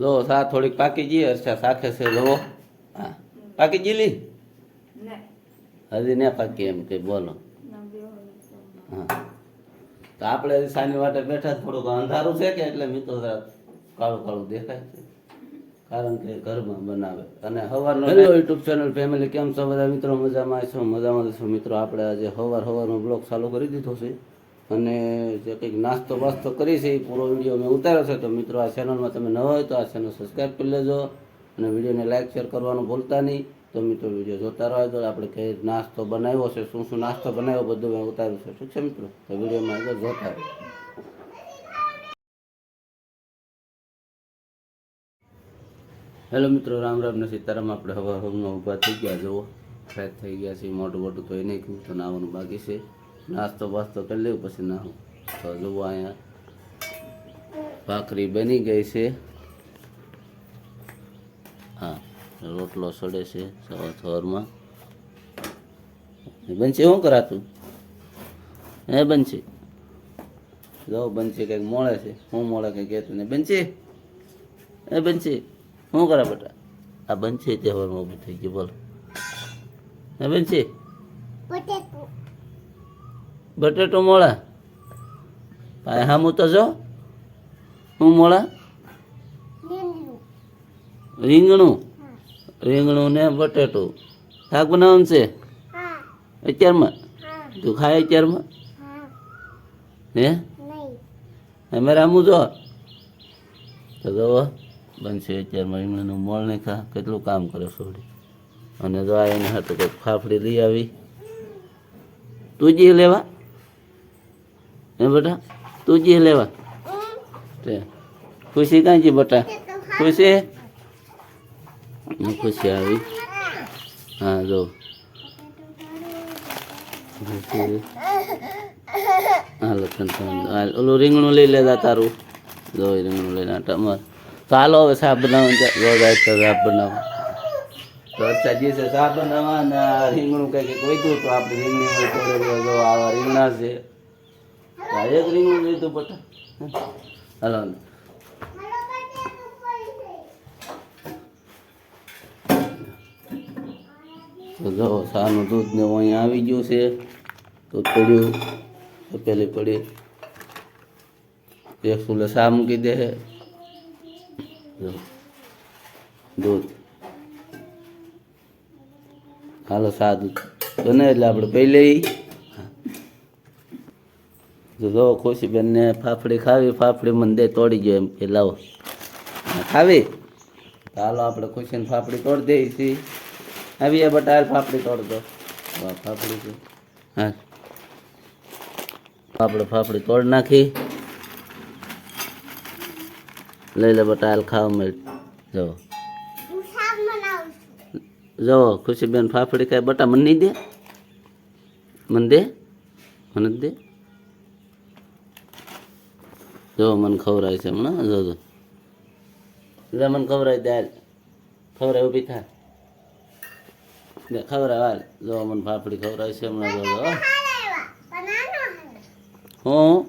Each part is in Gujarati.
જો સા થોડીક પાકી જઈએ અચ્છા સાખે છે લો હા. પાકી ગયેલી? હજી ને પાકી એમ કઈ બોલો. હા. તો આપણે હજી સાની વાટે બેઠા થોડુંક અંધારું છે કે એટલે મિત્રો કાળું કાળું દેખાય છે. કારણ કે ઘરમાં બનાવે. અને હવારનો હેલો યુટ્યુબ ચેનલ ફેમિલી કેમ છો બધા? મિત્રો મજામાં છો? મજામાં છો? મિત્રો આપણે આજે હવાર હવારનો બ્લોગ ચાલુ કરી દીધો છે. અને જે કંઈક નાસ્તો વાસ્તો કરી છે, એ પૂરો વીડિયો મેં ઉતાર્યો છે. તો મિત્રો, આ ચેનલમાં તમે નવા હોય તો આ ચેનલ સબસ્ક્રાઈબ કરી લેજો અને વિડીયોને લાઇક શેર કરવાનું ભૂલતા નહીં. તો મિત્રો, વીડિયો જોતા રહો. તો આપણે કઈ નાસ્તો બનાવ્યો છે, શું શું નાસ્તો બનાવ્યો, બધું મેં ઉતાર્યું છે. ઠીક છે મિત્રો? તો વિડીયોમાં આગળ જોતા રહો. હેલો મિત્રો, રામ રામ ને સીતારામ. આપણે હવા હવામાં ઊભા થઈ ગયા. જુઓ ફ્રેશ થઈ ગયા છે મોટું મોટું તો નહીં કહ્યું તો નાવાનું બાકી છે. નાસ્તો બાસ્તો કરી લેવું, પછી ના તો જુઓ અહીંયા ભાખરી બની ગઈ છે. હા, રોટલો સડે છે સવાર સવારમાં. બનશે, શું કરાતું? હે બનશે. જો બનશે, કંઈક મોળે છે. હું મોળે કંઈક કહેતું ને બનશે? એ બનશે. શું કરા બેટા? આ બનશે તહેવારમાં ઊભું થઈ ગયું બોલો. હે બનશે? બટેટો મોળા. ભાઈ હામું તો જો. હું મોળા? રીંગણું. રીંગણું ને બટેટું. શાક બનાવવાનું છે? અત્યારમાં? તું ખાય અત્યારમાં? હે? અમે રામું જો. તો જો, બનશે અત્યારમાં રીંગણાનું મોળ નહીં ખા. કેટલું કામ કરે છોડી. અને જો આ એને તો કંઈક ફાફડી લઈ આવી. તું જે લેવા? હે બેટા તું જી લેવા તે ખુશી કાંઈ જી બેટા ખુશી ખુશી આવી હા જો ખુશી હાલો તને તને- હાલ ઓલું રીંગણું લઈ લેતા તારું જો એ રીંગણું લઈને ટમર તો હાલો હવે શાક બનાવવાનું છે રોજ આજ તો શાક બનાવો તો અચ્છા જે છે શાક બનાવવા અને આ રીંગણું કંઈક કંઈક વધ્યું તો આપણે રીંગણી થોડે જો આવા રીંગણા છે આ લીધું બટા હલો. તો જો સાનું દૂધ ને અહીંયા આવી ગયું છે. તો પડ્યું પેલી પડી. એક સુલે સા મૂકી દે. દૂધ. હાલો સા બને એટલે આપણે પી લઈ. તો જો ખુશીબેનને ફાફડી ખાવી ફાફડી મને દે તોડી ગયો એમ કે લાવો. ખાવી? હાલો આપણે ખુશીને ફાફડી તોડી દઈએ છીએ. આવી બટા ફાફડી તોડ દો. વાહ ફાફડી છે. હા આપણે ફાફડી તોડ નાખી. લઈ લે બટા ખાવા મળી જો. જો ખુશીબેન ફાફડી ખાય બટા મને નહીં દે? મને દે? મને દે? જો મને ખવરાય છે હમણાં, જો જો. મને ખવરાય દે ખવરાય ઊભી થાય ને ખવડાય, હાલ. જો મને ફાફડી ખવરાય છે હમણાં જોજો હું.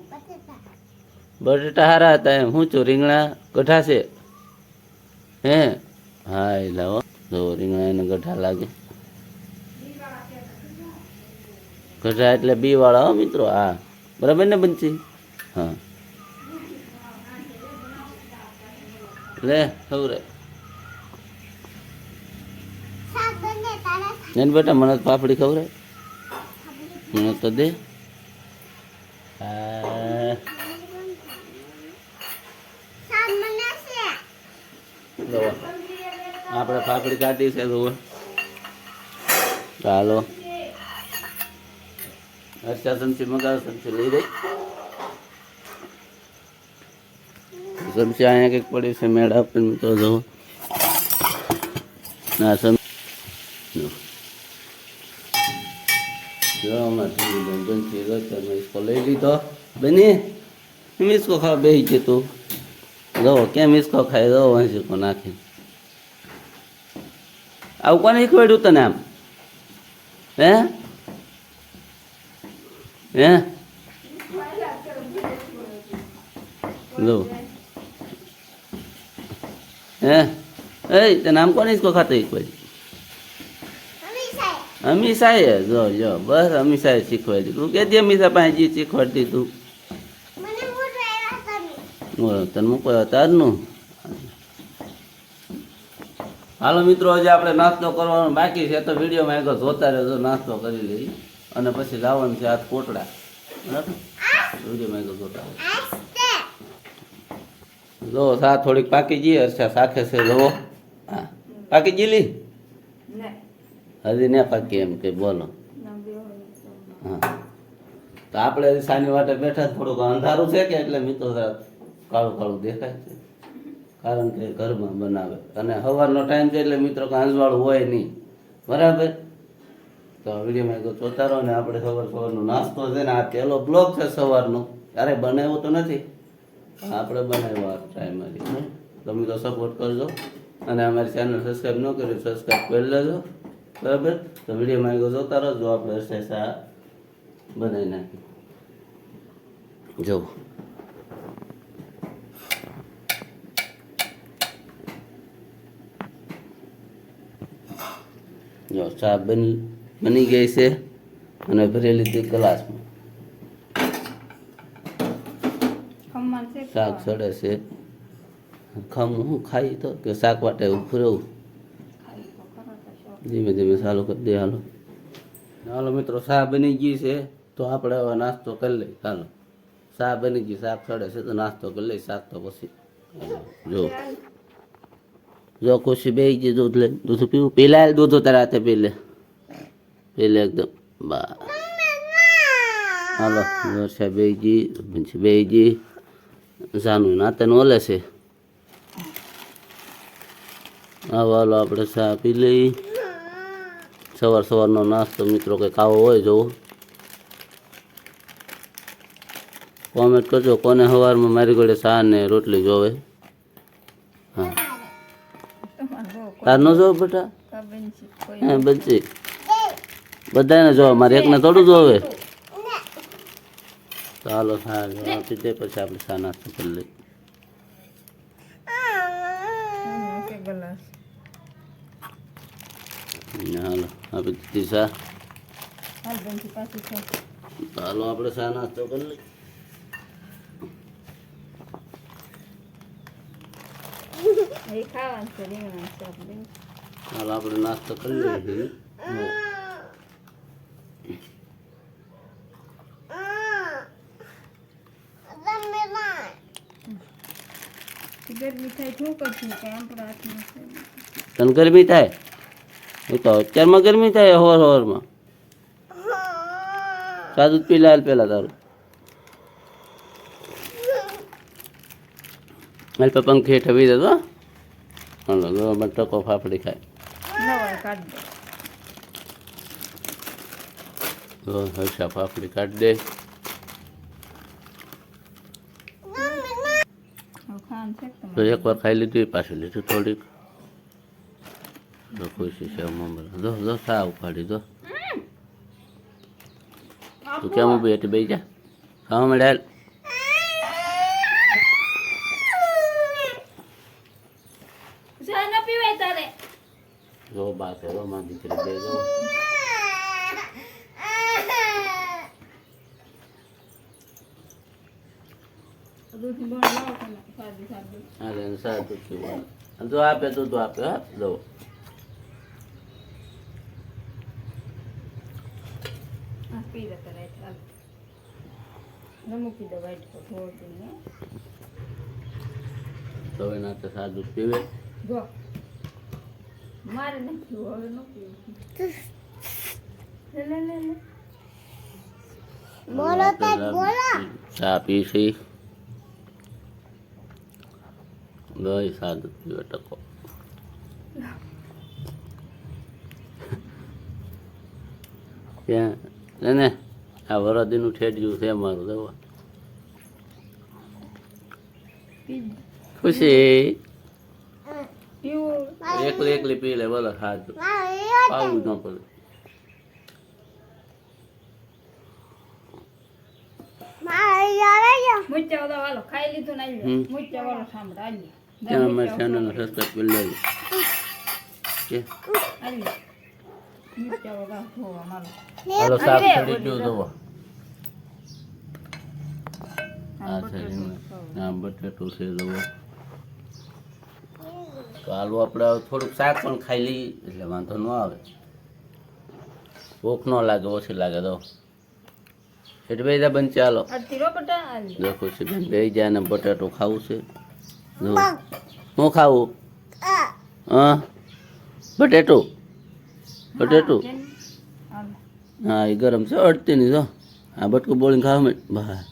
બટેટા હારા હતા એમ. હું છું, રીંગણા ગઠા છે. હે? હા એ લાવો જો, રીંગણા એને ગઠા લાગે. ગઠા એટલે બી વાળા, હો, મિત્રો. હા. બરાબર ને બનશે હા. લે ખવરે ને બેટા મને તો પાપડી ખવરે મને તો દે. આપણે પાપડી કાઢી છે જુઓ. ચાલો અચ્છા સમસી મગાવ સમસી લઈ દઈ સમસ્યા અહીંયા કંઈક પડી છે, મેળા પણ તો જુઓ ના સમ જો. હમણાં બંધ થઈ ગયો તમે લઈ લીધો. બની? એમ ઇસકો ખા બે જતો જુઓ કેમ ઇસકો ખાઈ દો વાંચીકો નાખી આવું કોને શીખવાડ્યું તને આમ? હે? હે? લો હે? એ તને આમ કોને ઇસકો ખાતો એક બાજુ અમીસાએ? જો જો બસ અમીસાએ શીખવાડી તું કે દે અમીસા પાસે જે શીખવાડતી તું? તને મૂકવા તારનું હાલો મિત્રો આજે આપણે નાસ્તો કરવાનો બાકી છે. તો વિડીયોમાં એક જોતા રહેજો. નાસ્તો કરી લઈ અને પછી લાવવાનું છે હાથ કોટડા. બરાબર? વિડીયોમાં એક જોતા જો સા થોડીક પાકી જઈએ અચ્છા સાખે છે લો હા. પાકી જીલી હજી ને પાકી એમ કે બોલો. હા. તો આપણે સાની વાટે બેઠા થોડુંક અંધારું છે કે એટલે મિત્રો કાળું કાળું દેખાય છે. કારણ કે ઘરમાં બનાવે. અને સવારનો ટાઈમ છે એટલે મિત્રો કાંજવાળું હોય નહીં. બરાબર? તો વિડીયોમાં એક જોતા રહો ને આપણે સવાર સવારનો નાસ્તો છે ને આ પહેલો બ્લોક છે સવારનો. ક્યારે બનાવ્યો તો નથી. આપણે બનાવ્યો આ પ્રાઇમરી તમે તો સપોર્ટ કરજો. અને અમારી ચેનલ સબસ્ક્રાઈબ ન કરી સબસ્ક્રાઈબ કરી લેજો. બરાબર? તો વિડીયોમાં એક જોતા રહો આપણે આ બનાવી નાખી જો. જો, ચા બની બની ગઈ છે. અને ભરેલી હતી ગ્લાસમાં શાક સડે છે ખમ હું ખાઈ તો કે શાક વાટે ઉભું રહું ધીમે ધીમે ચાલુ કરી દે હાલો હાલો મિત્રો શા બની ગઈ છે તો આપણે હવે નાસ્તો કરી લઈએ ચાલો શા બની ગઈ શાક સડે છે તો નાસ્તો કરી લઈએ શાક તો પછી જો જો ખુશી બે ગઈ દૂધ લઈને દૂધ પીવું પીલા દૂધ તારા હાથે પી લે પી લે એકદમ બા હાલો વર્ષા બે ગઈ ગઈ નાતે ઓલે છે. આવાલો આપણે ચા પી લઈ. સવાર સવારનો નાસ્તો મિત્રો કંઈક આવો હોય જોવો કોમેન્ટ કરજો કોને સવારમાં મારી ઘોડે ચા ને રોટલી જોવે. હા. તાર ન જોવે બેટા? હા બચી બધાને જોવે મારે એકને થોડું જોવે. ચાલો હા આપી દે પછી આપણે ચા નાસ્તો કરી લઈએ ને હાલો આપી દીધી ચા ચાલો આપણે ચા નાસ્તો કરી લઈએ હાલો આપણે નાસ્તો કરી લઈએ ગરમી થાય શું કરશું કે આપણા હાથમાં તને ગરમી થાય? એ તો અત્યારમાં ગરમી થાય હોર હોરમાં સાદું પી લાલ પેલા તારું હાલ તો પંખી ઠવી દેતો હાલો ટકો ફાફડી ખાય. હર્ષા ફાફડી કાઢ દે હવે ખાવાનું છે કે તો એકવાર ખાઈ લીધું એ પાછું લીધું થોડીક. તો છે દો જો સા ઉપાડી દો તું કેમ ઊભી હતી બેસી જા. ખાવા મળે હાલ ચા ન પીવાય તારે. જો બા એવો માં દીકરી બે જો દૂધ બળ લાવો તમે સાદી સાદી. હા એને સા દૂધ પીવાનું અને જો આપે તો તું આપે હા દો. વાઈટ પર થોડું ને તો એના તો સા પીવે. મારે નથી હવે ન પીવું. લે લે લે લે. બોલો ચા પીશી ગઈ સા દૂધ ટકો ત્યાં ને ને આ વરદીનું ઠેડ્યું છે મારું દવા ખુશી? એકલી એકલી પી લે બોલો સાચું પાવું ન પડે. મુચ્ચા વાળો ખાઈ લીધું ને મુચ્ચા વાળો સાંભળ આવી ત્યાં અમારી ચેનલ સબસ્ક્રાઈબ કરી લેજો કે હાલી નીચે વગા ધોવા મારો હાલો શાક અરે, ચડી ગયું આ આમ છે બટેટું રીંગણ. ખાવું. આ બટેટું છે જુઓ તો હાલો આપણે થોડુંક શાક પણ ખાઈ લઈએ એટલે વાંધો ન આવે ભૂખ ન લાગે ઓછી લાગે તો એટલે બે બન ચાલો જો ખુશીબેન બે જાય ને બટાટું ખાવું છે શું ખાવું? હા. બટેટું. બટેટું. હા એ ગરમ છે અડતી નહીં જો. આ બટકું બોલીને ખાવા મેં બસ.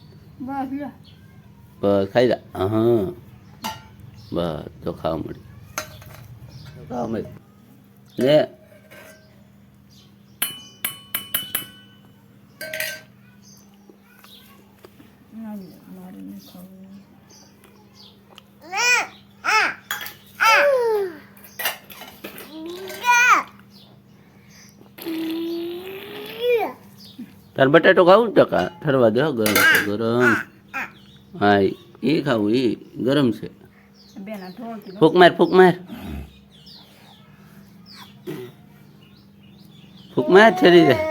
બસ ખાઈ જા. હા. બસ તો ખાવા મળી ખાવા મળી ને હાલી, મારે નહીં ખાવું. તાર બટાટો ખાવું ને ટકા? ઠરવા દે ગરમ છે ગરમ. હા એ ખાવું એ ગરમ છે. ફૂક માર ફૂક માર. ફૂક માર છરી જાય